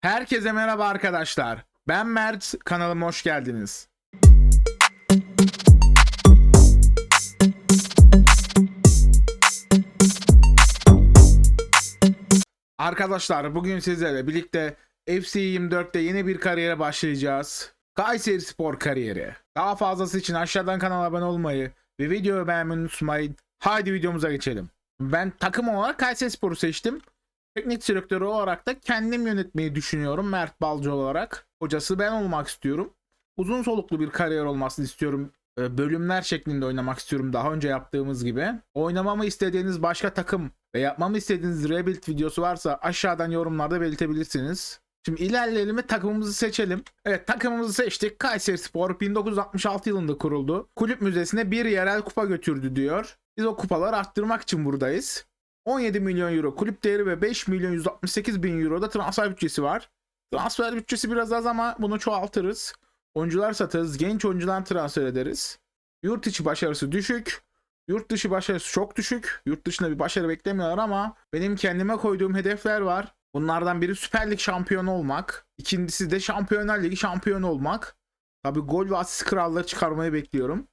Herkese merhaba arkadaşlar. Ben Mert, kanalıma hoş geldiniz. Arkadaşlar bugün sizlerle birlikte FC 24'te yeni bir kariyere başlayacağız. Kayseri Spor kariyeri. Daha fazlası için aşağıdan kanala abone olmayı ve videoyu beğenmeyi unutmayın. Haydi videomuza geçelim. Ben takım olarak Kayseri Spor'u seçtim. Teknik direktörü olarak da kendim yönetmeyi düşünüyorum Mert Balcı olarak. Hocası ben olmak istiyorum. Uzun soluklu bir kariyer olmasını istiyorum. Ee, Bölümler şeklinde oynamak istiyorum daha önce yaptığımız gibi. Oynamamı istediğiniz başka takım ve yapmamı istediğiniz rebuild videosu varsa aşağıdan yorumlarda belirtebilirsiniz. Şimdi ilerleyelim ve takımımızı seçelim. Evet takımımızı seçtik. Kayseri Spor 1966 yılında kuruldu. Kulüp müzesine bir yerel kupa götürdü diyor. Biz o kupaları arttırmak için buradayız. 17 milyon euro kulüp değeri ve 5 milyon 168 bin euro da transfer bütçesi var. Transfer bütçesi biraz az ama bunu çoğaltırız. Oyuncular satarız, genç oyuncular transfer ederiz. Yurt içi başarısı düşük. Yurt dışı başarısı çok düşük. Yurt dışında bir başarı beklemiyorlar ama benim kendime koyduğum hedefler var. Bunlardan biri Süper Lig şampiyonu olmak. İkincisi de Şampiyonlar Ligi şampiyonu olmak. Tabi gol ve asist kralları çıkarmayı bekliyorum.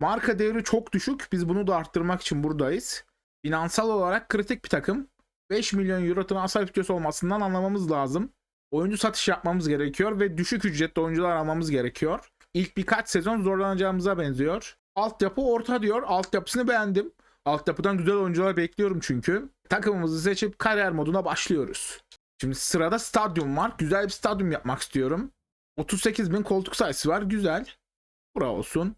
Marka değeri çok düşük. Biz bunu da arttırmak için buradayız. Finansal olarak kritik bir takım. 5 milyon euro transfer bütçesi olmasından anlamamız lazım. Oyuncu satış yapmamız gerekiyor ve düşük ücretli oyuncular almamız gerekiyor. İlk birkaç sezon zorlanacağımıza benziyor. Altyapı orta diyor. Altyapısını beğendim. Altyapıdan güzel oyuncular bekliyorum çünkü. Takımımızı seçip kariyer moduna başlıyoruz. Şimdi sırada stadyum var. Güzel bir stadyum yapmak istiyorum. 38 bin koltuk sayısı var. Güzel. Bura olsun.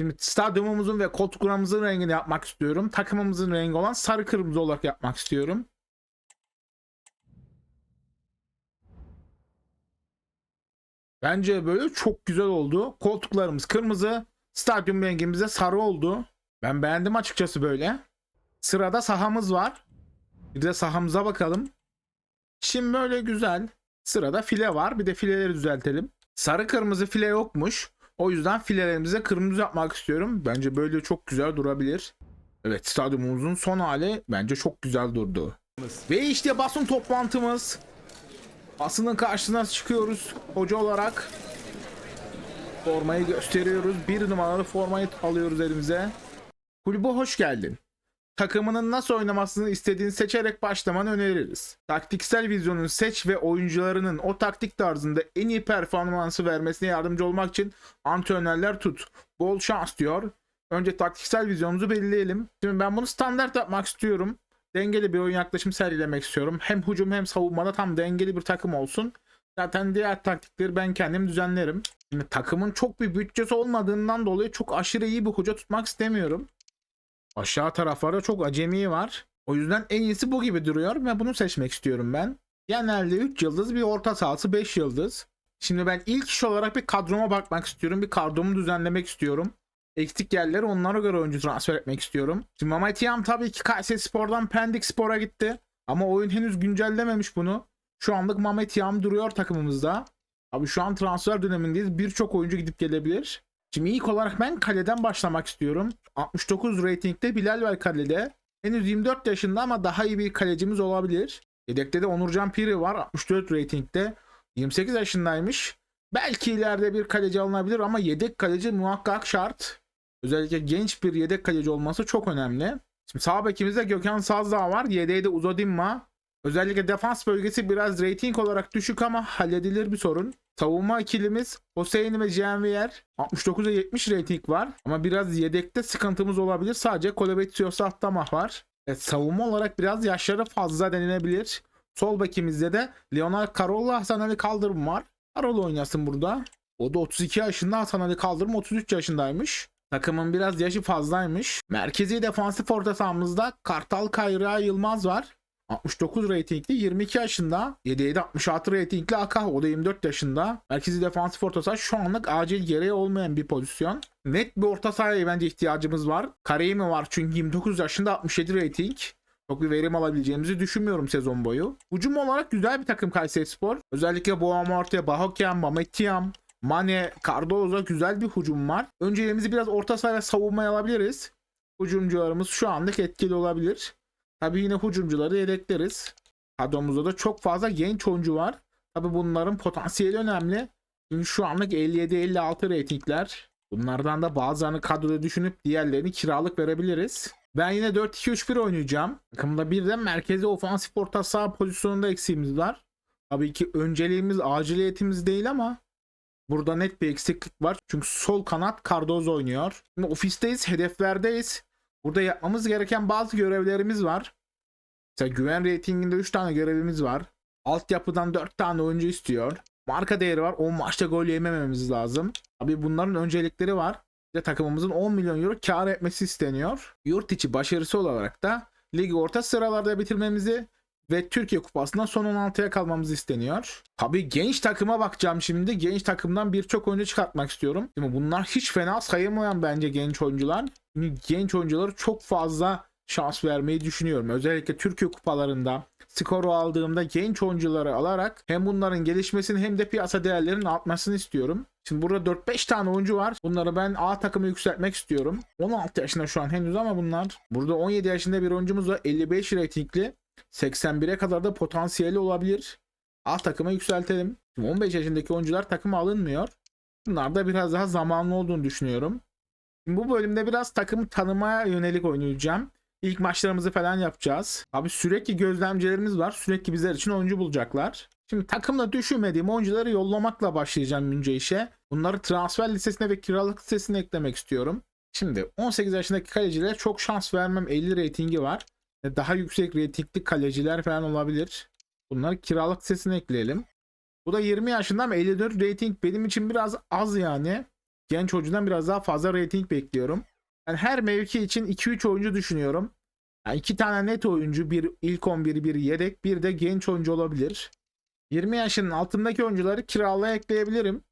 Şimdi stadyumumuzun ve koltuklarımızın rengini yapmak istiyorum. Takımımızın rengi olan sarı kırmızı olarak yapmak istiyorum. Bence böyle çok güzel oldu. Koltuklarımız kırmızı, stadyum rengimiz de sarı oldu. Ben beğendim açıkçası böyle. Sırada sahamız var. Bir de sahamıza bakalım. Şimdi böyle güzel. Sırada file var. Bir de fileleri düzeltelim. Sarı kırmızı file yokmuş. O yüzden filelerimize kırmızı yapmak istiyorum. Bence böyle çok güzel durabilir. Evet stadyumumuzun son hali bence çok güzel durdu. Ve işte basın toplantımız. Basının karşısına çıkıyoruz hoca olarak. Formayı gösteriyoruz. Bir numaralı formayı alıyoruz elimize. Kulübe hoş geldin. Takımının nasıl oynamasını istediğini seçerek başlamanı öneririz. Taktiksel vizyonunu seç ve oyuncularının o taktik tarzında en iyi performansı vermesine yardımcı olmak için antrenörler tut. Bol şans diyor. Önce taktiksel vizyonumuzu belirleyelim. Şimdi ben bunu standart yapmak istiyorum. Dengeli bir oyun yaklaşım sergilemek istiyorum. Hem hücum hem savunmada tam dengeli bir takım olsun. Zaten diğer taktikleri ben kendim düzenlerim. Şimdi takımın çok bir bütçesi olmadığından dolayı çok aşırı iyi bir hoca tutmak istemiyorum. Aşağı taraflarda çok acemi var. O yüzden en iyisi bu gibi duruyor ve bunu seçmek istiyorum ben. Genelde 3 yıldız bir orta sahası 5 yıldız. Şimdi ben ilk iş olarak bir kadroma bakmak istiyorum. Bir kadromu düzenlemek istiyorum. Eksik yerleri onlara göre oyuncu transfer etmek istiyorum. Şimdi Mehmet Yam tabii ki Kayseri Spor'dan Pendik Spor'a gitti. Ama oyun henüz güncellememiş bunu. Şu anlık Mehmet Yam duruyor takımımızda. Abi şu an transfer dönemindeyiz. Birçok oyuncu gidip gelebilir. Şimdi ilk olarak ben kaleden başlamak istiyorum. 69 ratingde Bilal var kalede. Henüz 24 yaşında ama daha iyi bir kalecimiz olabilir. Yedekte de Onurcan Piri var 64 ratingde. 28 yaşındaymış. Belki ileride bir kaleci alınabilir ama yedek kaleci muhakkak şart. Özellikle genç bir yedek kaleci olması çok önemli. Şimdi sağ bekimizde Gökhan Sazdağ var. Yedeği de. Özellikle defans bölgesi biraz rating olarak düşük ama halledilir bir sorun. Savunma ikilimiz Hüseyin ve Cihanviyer 69'a 70 rating var. Ama biraz yedekte sıkıntımız olabilir. Sadece Kolobetsio Sahtamah var. Evet, savunma olarak biraz yaşları fazla denilebilir. Sol bekimizde de Leonel Carolla Hasan Ali Kaldırım var. Carolla oynasın burada. O da 32 yaşında Hasan Ali Kaldırım 33 yaşındaymış. Takımın biraz yaşı fazlaymış. Merkezi defansif orta sahamızda Kartal Kayra Yılmaz var. 69 ratingli 22 yaşında. 7'ye 66 ratingli Akah o da 24 yaşında. Merkezi defansif orta saha şu anlık acil gereği olmayan bir pozisyon. Net bir orta sahaya bence ihtiyacımız var. Kareymi var çünkü 29 yaşında 67 rating. Çok bir verim alabileceğimizi düşünmüyorum sezon boyu. Hücum olarak güzel bir takım Kayseri Spor. Özellikle Boğamorte, Bahokyan, Mametiyam, Mane, Cardozo güzel bir hücum var. Önceliğimizi biraz orta saha ve savunmaya alabiliriz. Hücumcularımız şu anlık etkili olabilir. Tabii yine hücumcuları yedekleriz. Kadromuzda da çok fazla genç oyuncu var. Tabi bunların potansiyeli önemli. Çünkü şu anlık 57-56 reytingler. Bunlardan da bazılarını kadroda düşünüp diğerlerini kiralık verebiliriz. Ben yine 4-2-3-1 oynayacağım. Takımda bir de merkezi ofansif orta saha pozisyonunda eksiğimiz var. Tabii ki önceliğimiz aciliyetimiz değil ama burada net bir eksiklik var. Çünkü sol kanat Cardozo oynuyor. Şimdi ofisteyiz, hedeflerdeyiz. Burada yapmamız gereken bazı görevlerimiz var. Mesela güven reytinginde 3 tane görevimiz var. Altyapıdan 4 tane oyuncu istiyor. Marka değeri var. 10 maçta gol yemememiz lazım. Tabii bunların öncelikleri var. De takımımızın 10 milyon euro kar etmesi isteniyor. Yurt içi başarısı olarak da ligi orta sıralarda bitirmemizi ve Türkiye Kupası'nda son 16'ya kalmamız isteniyor. Tabii genç takıma bakacağım şimdi. Genç takımdan birçok oyuncu çıkartmak istiyorum. Şimdi bunlar hiç fena sayılmayan bence genç oyuncular. Çünkü genç oyuncuları çok fazla şans vermeyi düşünüyorum. Özellikle Türkiye kupalarında skoru aldığımda genç oyuncuları alarak hem bunların gelişmesini hem de piyasa değerlerinin artmasını istiyorum. Şimdi burada 4-5 tane oyuncu var. Bunları ben A takımı yükseltmek istiyorum. 16 yaşında şu an henüz ama bunlar. Burada 17 yaşında bir oyuncumuz var. 55 reytingli. 81'e kadar da potansiyeli olabilir. A takıma yükseltelim. Şimdi 15 yaşındaki oyuncular takıma alınmıyor. Bunlar da biraz daha zamanlı olduğunu düşünüyorum. Şimdi bu bölümde biraz takımı tanımaya yönelik oynayacağım. İlk maçlarımızı falan yapacağız. Abi sürekli gözlemcilerimiz var. Sürekli bizler için oyuncu bulacaklar. Şimdi takımda düşünmediğim oyuncuları yollamakla başlayacağım önce işe. Bunları transfer listesine ve kiralık listesine eklemek istiyorum. Şimdi 18 yaşındaki kalecilere çok şans vermem 50 reytingi var. Daha yüksek reytingli kaleciler falan olabilir. Bunları kiralık listesine ekleyelim. Bu da 20 yaşında ama 54 reyting benim için biraz az yani. Genç oyuncudan biraz daha fazla reyting bekliyorum. Ben her mevki için 2-3 oyuncu düşünüyorum. Yani iki tane net oyuncu, bir ilk 11, bir yedek, bir de genç oyuncu olabilir. 20 yaşının altındaki oyuncuları kiralığa ekleyebilirim.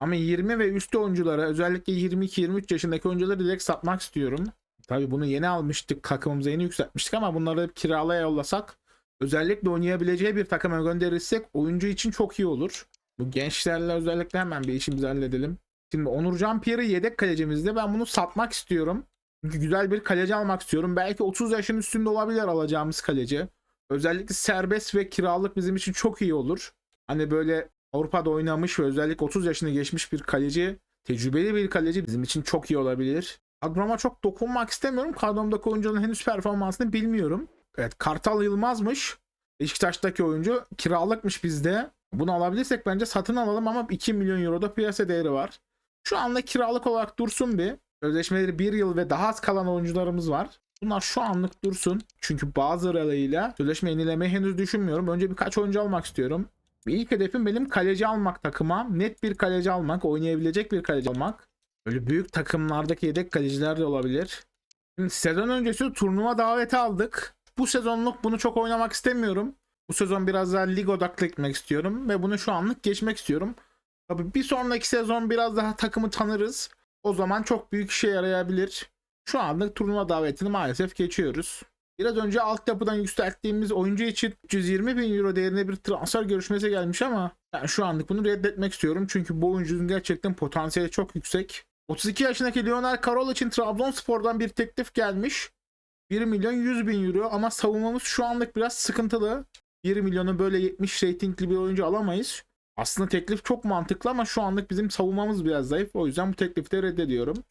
Ama 20 ve üstü oyunculara özellikle 22-23 yaşındaki oyuncuları direkt satmak istiyorum. Tabi bunu yeni almıştık, takımımıza yeni yükseltmiştik ama bunları hep kiralaya yollasak özellikle oynayabileceği bir takıma gönderirsek oyuncu için çok iyi olur. Bu gençlerle özellikle hemen bir işimizi halledelim. Şimdi Onurcan Pierre'i yedek kalecimizde ben bunu satmak istiyorum. Çünkü güzel bir kaleci almak istiyorum. Belki 30 yaşın üstünde olabilir alacağımız kaleci. Özellikle serbest ve kiralık bizim için çok iyi olur. Hani böyle Avrupa'da oynamış ve özellikle 30 yaşını geçmiş bir kaleci, tecrübeli bir kaleci bizim için çok iyi olabilir. Kadroma çok dokunmak istemiyorum. Kadromdaki oyuncunun henüz performansını bilmiyorum. Evet Kartal Yılmaz'mış. Beşiktaş'taki oyuncu kiralıkmış bizde. Bunu alabilirsek bence satın alalım ama 2 milyon euroda piyasa değeri var. Şu anda kiralık olarak dursun bir. Sözleşmeleri 1 yıl ve daha az kalan oyuncularımız var. Bunlar şu anlık dursun. Çünkü bazılarıyla sözleşme yenilemeyi henüz düşünmüyorum. Önce birkaç oyuncu almak istiyorum. İlk hedefim benim kaleci almak takıma. Net bir kaleci almak, oynayabilecek bir kaleci almak. Böyle büyük takımlardaki yedek kaleciler de olabilir. Şimdi sezon öncesi turnuva daveti aldık. Bu sezonluk bunu çok oynamak istemiyorum. Bu sezon biraz daha lig odaklı gitmek istiyorum ve bunu şu anlık geçmek istiyorum. Tabii bir sonraki sezon biraz daha takımı tanırız. O zaman çok büyük işe yarayabilir. Şu anlık turnuva davetini maalesef geçiyoruz. Biraz önce altyapıdan yükselttiğimiz oyuncu için 320 bin euro değerinde bir transfer görüşmesi gelmiş ama ben şu anlık bunu reddetmek istiyorum. Çünkü bu oyuncunun gerçekten potansiyeli çok yüksek. 32 yaşındaki Lionel Karol için Trabzonspor'dan bir teklif gelmiş. 1 milyon 100 bin euro ama savunmamız şu anlık biraz sıkıntılı. 1 milyonu böyle 70 reytingli bir oyuncu alamayız. Aslında teklif çok mantıklı ama şu anlık bizim savunmamız biraz zayıf. O yüzden bu teklifi de reddediyorum.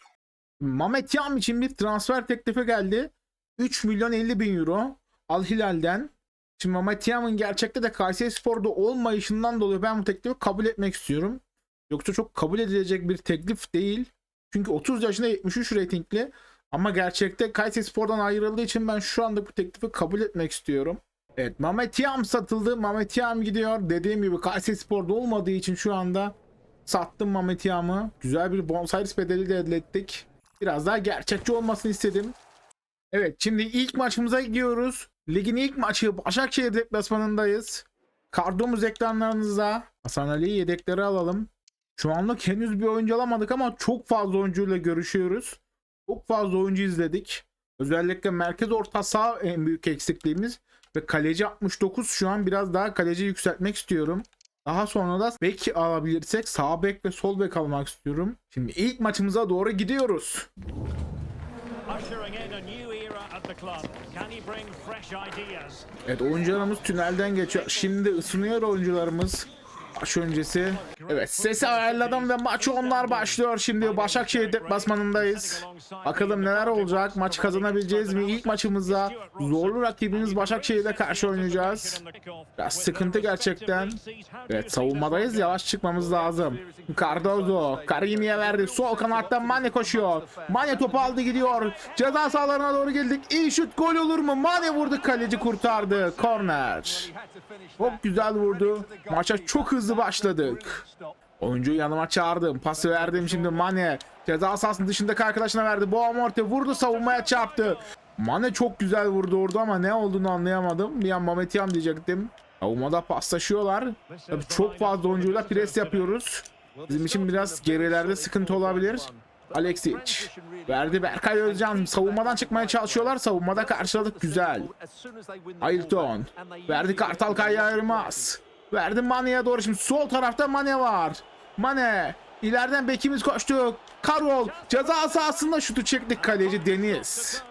Mamet Yam için bir transfer teklifi geldi. 3 milyon 50 bin euro Al Hilal'den. Şimdi Mamet Yam'ın gerçekte de Kayseri Spor'da olmayışından dolayı ben bu teklifi kabul etmek istiyorum. Yoksa çok kabul edilecek bir teklif değil. Çünkü 30 yaşında 73 reytingli. Ama gerçekte Kayseri Spor'dan ayrıldığı için ben şu anda bu teklifi kabul etmek istiyorum. Evet Mehmet Yam satıldı. Mehmet Yam gidiyor. Dediğim gibi Kayseri Spor'da olmadığı için şu anda sattım Mehmet Yam'ı. Güzel bir bonservis bedeli de elde ettik. Biraz daha gerçekçi olmasını istedim. Evet şimdi ilk maçımıza gidiyoruz. Ligin ilk maçı Başakşehir deplasmanındayız. Kardımız ekranlarınızda. Hasan Ali yedekleri alalım. Şu anlık henüz bir oyuncu alamadık ama çok fazla oyuncuyla görüşüyoruz. Çok fazla oyuncu izledik. Özellikle merkez orta saha en büyük eksikliğimiz. Ve kaleci 69 şu an biraz daha kaleci yükseltmek istiyorum. Daha sonra da bek alabilirsek sağ bek ve sol bek almak istiyorum. Şimdi ilk maçımıza doğru gidiyoruz. Evet oyuncularımız tünelden geçiyor. Şimdi ısınıyor oyuncularımız. Maç öncesi. Evet sesi ayarladım ve maç onlar başlıyor. Şimdi Başakşehir deplasmanındayız. Bakalım neler olacak. Maçı kazanabileceğiz mi? İlk maçımızda zorlu rakibimiz Başakşehir'le karşı oynayacağız. Biraz sıkıntı gerçekten. Evet savunmadayız. Yavaş çıkmamız lazım. Cardozo. Karimi'ye verdi. Sol kanattan Mane koşuyor. Mane topu aldı gidiyor. Ceza sahalarına doğru geldik. İyi şut gol olur mu? Mane vurdu. Kaleci kurtardı. Corner. Çok güzel vurdu. Maça çok hızlı başladık. Oyuncuyu yanıma çağırdım. Pası verdim şimdi Mane. Ceza sahasının dışındaki arkadaşına verdi. Boamorte vurdu savunmaya çarptı. Mane çok güzel vurdu orada ama ne olduğunu anlayamadım. Bir an Mametiyam diyecektim. Savunmada paslaşıyorlar. Tabii çok fazla oyuncuyla pres yapıyoruz. Bizim için biraz gerilerde sıkıntı olabilir. Alexic verdi Berkay Özcan savunmadan çıkmaya çalışıyorlar savunmada karşıladık güzel Ayrton verdi Kartal Kaya Ayırmaz verdi Mane'ye doğru şimdi sol tarafta Mane var Mane ileriden bekimiz koştu Karol ceza sahasında şutu çektik kaleci Deniz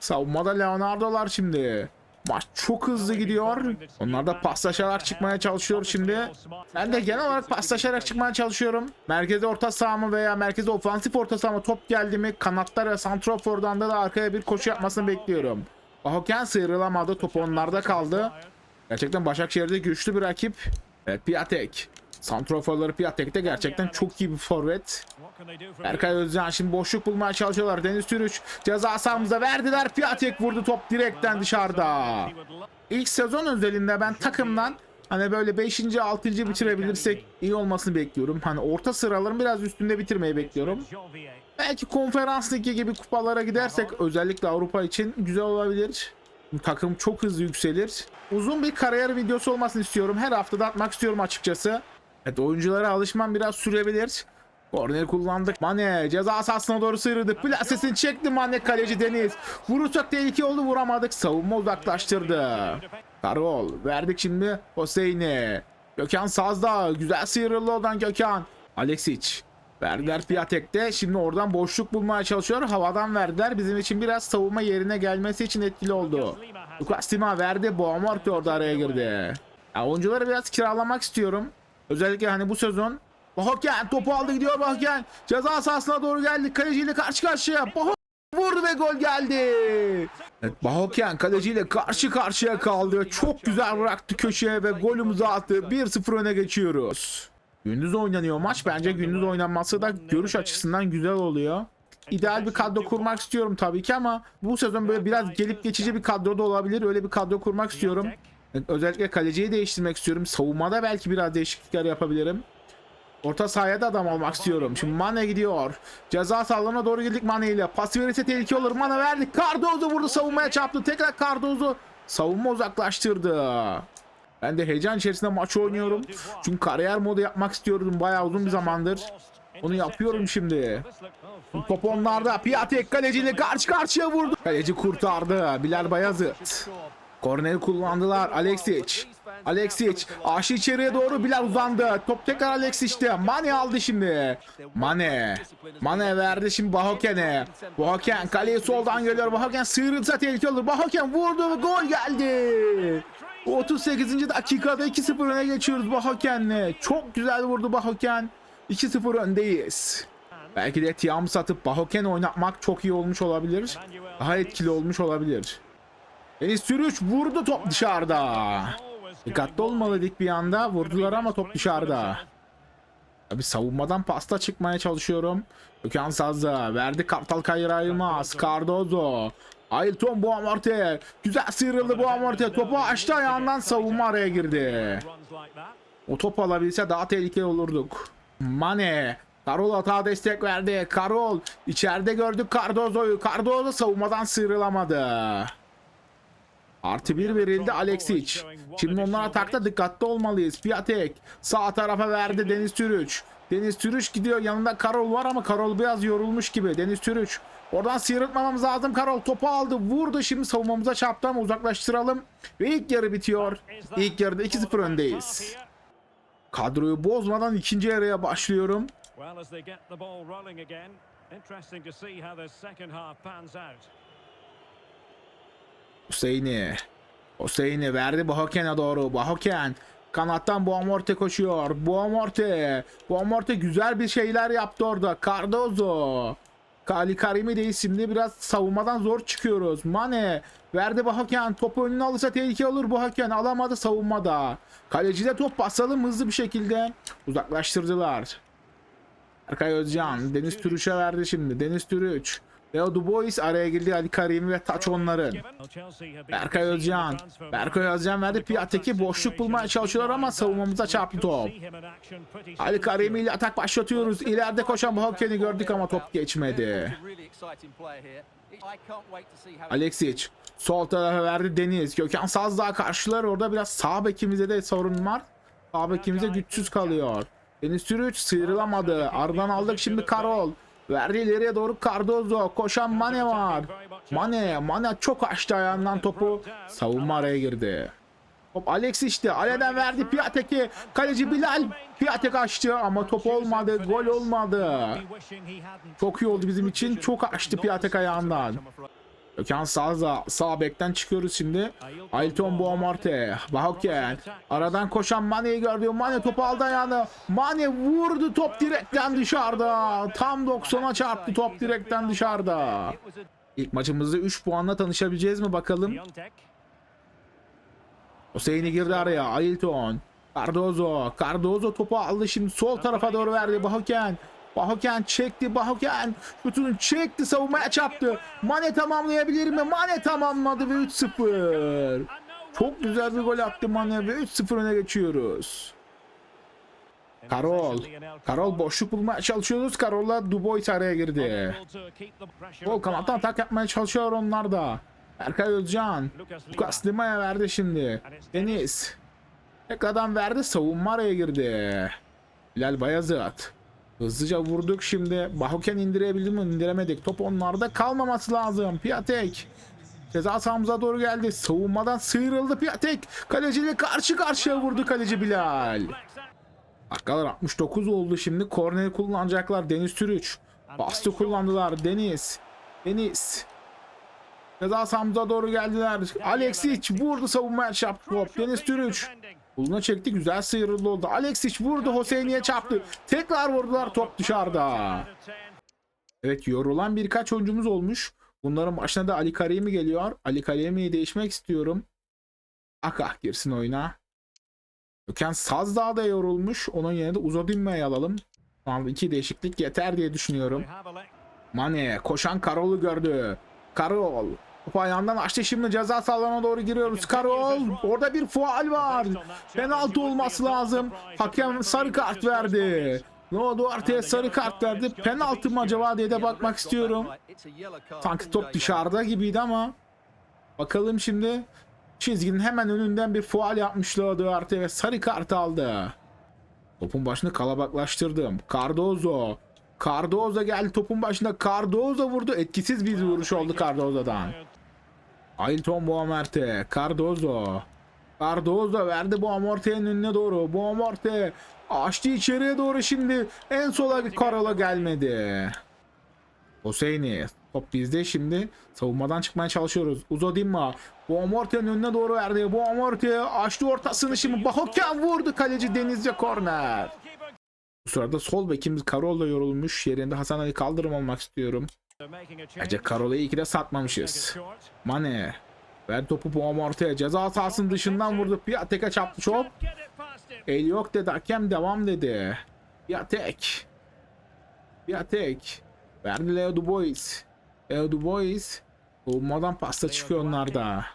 savunmada Leonardo'lar şimdi Maç çok hızlı gidiyor. Onlar da paslaşarak çıkmaya çalışıyor şimdi. Ben de genel olarak paslaşarak çıkmaya çalışıyorum. Merkeze orta saha mı veya merkeze ofansif orta saha mı top geldi mi kanatlar ve santrofordan da, da arkaya bir koşu yapmasını bekliyorum. Ahoken sıyrılamadı. Top onlarda kaldı. Gerçekten Başakşehir'de güçlü bir rakip. Evet Piatek. Santroforları Piatek gerçekten çok iyi bir forvet. Berkay Özcan şimdi boşluk bulmaya çalışıyorlar. Deniz Türüç ceza sahamıza verdiler. Piatek vurdu top direkten dışarıda. İlk sezon özelinde ben takımdan hani böyle 5. 6. bitirebilirsek iyi olmasını bekliyorum. Hani orta sıraların biraz üstünde bitirmeyi bekliyorum. Belki konferans ligi gibi kupalara gidersek özellikle Avrupa için güzel olabilir. Takım çok hızlı yükselir. Uzun bir kariyer videosu olmasını istiyorum. Her hafta da atmak istiyorum açıkçası. Evet oyunculara alışmam biraz sürebilir. Korner kullandık. Mane ceza sahasına doğru sıyrıldı. Plasesini çekti Mane kaleci Deniz. Vurursak tehlike oldu vuramadık. Savunma uzaklaştırdı. Karol verdik şimdi Hüseyin'e. Gökhan Sazda güzel sıyrıldı oradan Gökhan. Alexic verdiler Piatek'te. Şimdi oradan boşluk bulmaya çalışıyor. Havadan verdiler. Bizim için biraz savunma yerine gelmesi için etkili oldu. Lucas Lima verdi. Boamorte orada araya girdi. Ya oyuncuları biraz kiralamak istiyorum. Özellikle hani bu sezon Bahoken topu aldı gidiyor Bahoken. Ceza sahasına doğru geldi. Kaleciyle karşı karşıya. Bahoken vurdu ve gol geldi. Evet, Bahoken kaleciyle karşı karşıya kaldı. Çok güzel bıraktı köşeye ve golümüzü attı. 1-0 öne geçiyoruz. Gündüz oynanıyor maç. Bence gündüz oynanması da görüş açısından güzel oluyor. İdeal bir kadro kurmak istiyorum tabii ki ama bu sezon böyle biraz gelip geçici bir kadro da olabilir. Öyle bir kadro kurmak istiyorum. Özellikle kaleciyi değiştirmek istiyorum. Savunmada belki biraz değişiklikler yapabilirim. Orta sahaya da adam olmak istiyorum. Şimdi Mane gidiyor. Ceza sahalarına doğru girdik Mane ile. Pas verirse tehlike olur. Mane verdi. Cardozo vurdu savunmaya çarptı. Tekrar Cardozo savunma uzaklaştırdı. Ben de heyecan içerisinde maç oynuyorum. Çünkü kariyer modu yapmak istiyorum bayağı uzun bir zamandır. Onu yapıyorum şimdi. Top onlarda. Piatek kaleciyle karşı karşıya vurdu. Kaleci kurtardı. Bilal Bayazıt. Korneri kullandılar. Alexic. Alexic. Aşı içeriye doğru Bilal uzandı. Top tekrar Alexic'te. Mane aldı şimdi. Mane. Mane verdi şimdi Bahoken'e. Bahoken kaleye soldan geliyor. Bahoken sıyrılsa tehlike olur. Bahoken vurdu gol geldi. 38. dakikada 2-0 öne geçiyoruz Bahoken'le. Çok güzel vurdu Bahoken. 2-0 öndeyiz. Belki de Tiam'ı satıp Bahoken oynatmak çok iyi olmuş olabilir. Daha etkili olmuş olabilir. Deniz Sürüç vurdu top dışarıda. Dikkatli olmalıydık bir anda. Vurdular ama top dışarıda. Tabi savunmadan pasta çıkmaya çalışıyorum. Gökhan Sazda verdi Kartal Kayra Yılmaz. Cardozo. Ailton Boamorte. Güzel sıyrıldı Boamorte. Topu açtı ayağından savunma araya girdi. O top alabilse daha tehlikeli olurduk. Mane. Karol hata destek verdi. Karol içeride gördük Cardozo'yu. Cardozo savunmadan sıyrılamadı. Artı bir verildi Alexic. Şimdi onlar atakta dikkatli olmalıyız. Piatek sağ tarafa verdi Deniz Türüç. Deniz Türüç gidiyor yanında Karol var ama Karol biraz yorulmuş gibi. Deniz Türüç. Oradan sıyrılmamamız lazım. Karol topu aldı. Vurdu şimdi savunmamıza çarptı ama uzaklaştıralım. Ve ilk yarı bitiyor. İlk yarıda 2-0 öndeyiz. Kadroyu bozmadan ikinci yarıya başlıyorum. Hüseyin'i. Hüseyin'i verdi Bahoken'e doğru. Bahoken kanattan Boamorte koşuyor. Boamorte. Boamorte güzel bir şeyler yaptı orada. Cardozo. Kali Karimi değil şimdi biraz savunmadan zor çıkıyoruz. Mane verdi Bahoken topu önüne alırsa tehlike olur Bahoken alamadı savunmada. Kalecide top basalım hızlı bir şekilde uzaklaştırdılar. Erkay Özcan Deniz Türüş'e verdi şimdi. Deniz Türüç. Leo Dubois araya girdi Ali Karimi ve taç onların. Berkay Özcan. Berkay Özcan verdi Piatek'i boşluk bulmaya çalışıyorlar ama savunmamıza çarptı top. Ali Karimi ile atak başlatıyoruz. İleride koşan Bahoken'i gördük ama top geçmedi. Alexic sol tarafa verdi Deniz. Gökhan Sazdağ karşılar orada biraz sağ bekimize de sorun var. Sağ bekimize güçsüz kalıyor. Deniz Türüç sıyrılamadı. Ardından aldık şimdi Karol. Verdi ileriye doğru Cardozo. Koşan Mane var. Mane, Mane çok açtı ayağından topu. Savunma araya girdi. Top Alex işte. Ale'den verdi Piatek'i. Kaleci Bilal. Piatek açtı ama top olmadı. Gol olmadı. Çok iyi oldu bizim için. Çok açtı Piatek ayağından. Gökhan Sağza sağ bekten çıkıyoruz şimdi. Ailton Boamarte, Bahoken. Aradan koşan Mane'yi gördü. Mane topu aldı ayağını. Mane vurdu top direkten dışarıda. Tam 90'a çarptı top direkten dışarıda. İlk maçımızda 3 puanla tanışabileceğiz mi bakalım. Hüseyin'i girdi araya. Ailton. Cardozo. Cardozo topu aldı şimdi sol tarafa doğru verdi. Bahoken. Bahoken çekti. Bahoken şutunu çekti. Savunmaya çarptı. Mane tamamlayabilir mi? Mane tamamladı ve 3-0. Çok güzel bir gol attı Mane ve 3-0 öne geçiyoruz. Karol. Karol boşluk bulmaya çalışıyoruz. Karol'la Dubois araya girdi. Gol kanattan atak yapmaya çalışıyor onlar da. Berkay Özcan. Lucas Lima'ya verdi şimdi. Deniz. Tekrardan verdi. Savunma araya girdi. Bilal Bayazıt. Hızlıca vurduk şimdi. Bahoken indirebildi mi? İndiremedik. Top onlarda kalmaması lazım. Piatek. Ceza sahamıza doğru geldi. Savunmadan sıyrıldı Piatek. Kaleciyle karşı karşıya vurdu kaleci Bilal. Dakikalar 69 oldu şimdi. Korneri kullanacaklar. Deniz Türüç. Bastı kullandılar. Deniz. Deniz. Ceza sahamıza doğru geldiler. Alexic vurdu savunmaya çarptı top. Deniz Türüç. Buluna çekti güzel sıyrıldı oldu. Alexic vurdu Hüseyin'e çarptı. Tekrar vurdular top dışarıda. Evet yorulan birkaç oyuncumuz olmuş. Bunların başına da Ali Karimi geliyor. Ali Karimi'yi değişmek istiyorum. Akah girsin oyuna. Gökhan Sazdağ da yorulmuş. Onun yerine de Uzodinme'yi alalım. Şu iki değişiklik yeter diye düşünüyorum. Mane koşan Karol'u gördü. Karol Topu açtı şimdi ceza sahanına doğru giriyoruz. Karol orada bir faal var. Penaltı olması lazım. Hakem sarı kart verdi. No Duarte'ye sarı kart verdi. Penaltı mı acaba diye de bakmak istiyorum. Sanki top dışarıda gibiydi ama. Bakalım şimdi. Çizginin hemen önünden bir faal yapmışlar Duarte ve sarı kart aldı. Topun başını kalabalıklaştırdım. Cardozo. Cardozo geldi topun başında. Cardozo vurdu. Etkisiz bir vuruş oldu Cardozo'dan. Ailton Boamerte. Cardozo. Cardozo verdi Boamerte'nin önüne doğru. Boamerte açtı içeriye doğru şimdi. En sola Karol'a gelmedi. Hüseyin'i. Top bizde şimdi. Savunmadan çıkmaya çalışıyoruz. Uzodimma. Boamorte'nin önüne doğru verdi. Boamorte açtı ortasını şimdi. Bahoken vurdu kaleci Denizce korner. Bu sırada sol bekimiz Karol da yorulmuş. Yerinde Hasan Ali kaldırım olmak istiyorum. Bence Karol'u iyi ki de satmamışız. Mane. Ver topu Boamorte'ye. Ceza sahasının dışından vurdu. Piatek'e çarptı çok. El yok dedi. Hakem devam dedi. Piatek. Piatek. Verdi Leo Dubois. Leo Dubois. Savunmadan pasta çıkıyor onlarda.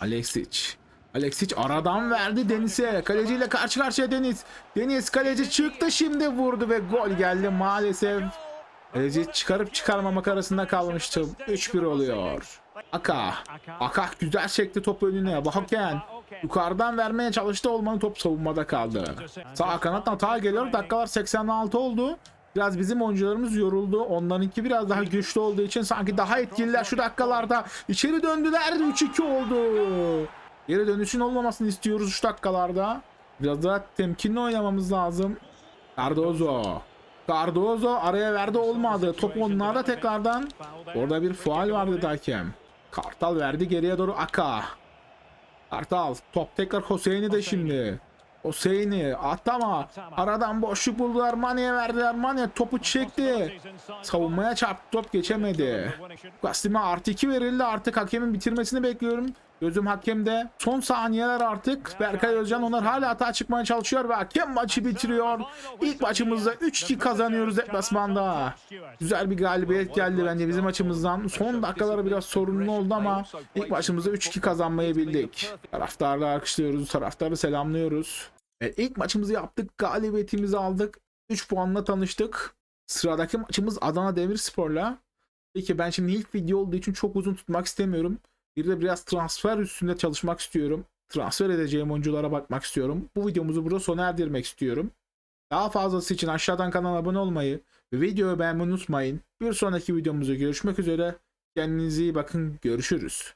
Alexic. Alexic aradan verdi Deniz'e. Kaleciyle karşı karşıya Deniz. Deniz kaleci çıktı şimdi vurdu ve gol geldi maalesef. Kaleci çıkarıp çıkarmamak arasında kalmıştı. 3-1 oluyor. Aka. Aka güzel çekti topu önüne. Bahoken. Yukarıdan vermeye çalıştı olmanın top savunmada kaldı. Sağ kanattan hata geliyor. Dakikalar 86 oldu. Biraz bizim oyuncularımız yoruldu. Onlarınki biraz daha güçlü olduğu için sanki daha etkililer şu dakikalarda. İçeri döndüler. 3-2 oldu. Geri dönüşün olmamasını istiyoruz şu dakikalarda. Biraz daha temkinli oynamamız lazım. Cardozo. Cardozo araya verdi olmadı. Top onlarda tekrardan. Orada bir faal vardı hakem. Kartal verdi geriye doğru Aka. Kartal top tekrar Hüseyin'i de şimdi. Hüseyin'i atama. Aradan boşluk buldular. Mane'ye verdiler. Mane topu çekti. Savunmaya çarptı top geçemedi. Gaslime artı 2 verildi. Artık hakemin bitirmesini bekliyorum. Gözüm hakemde. Son saniyeler artık. Berkay Özcan onlar hala hata çıkmaya çalışıyor ve hakem maçı bitiriyor. İlk maçımızda 3-2 kazanıyoruz deplasmanda. Güzel bir galibiyet geldi bence bizim açımızdan. Son dakikaları biraz sorunlu oldu ama ilk maçımızda 3-2 kazanmayı bildik. Taraftarı alkışlıyoruz, taraftarı selamlıyoruz. E, ilk maçımızı yaptık, galibiyetimizi aldık. 3 puanla tanıştık. Sıradaki maçımız Adana Demirspor'la. Peki ben şimdi ilk video olduğu için çok uzun tutmak istemiyorum. Bir de biraz transfer üstünde çalışmak istiyorum. Transfer edeceğim oyunculara bakmak istiyorum. Bu videomuzu burada sona erdirmek istiyorum. Daha fazlası için aşağıdan kanala abone olmayı ve videoyu beğenmeyi unutmayın. Bir sonraki videomuzda görüşmek üzere. Kendinize iyi bakın. Görüşürüz.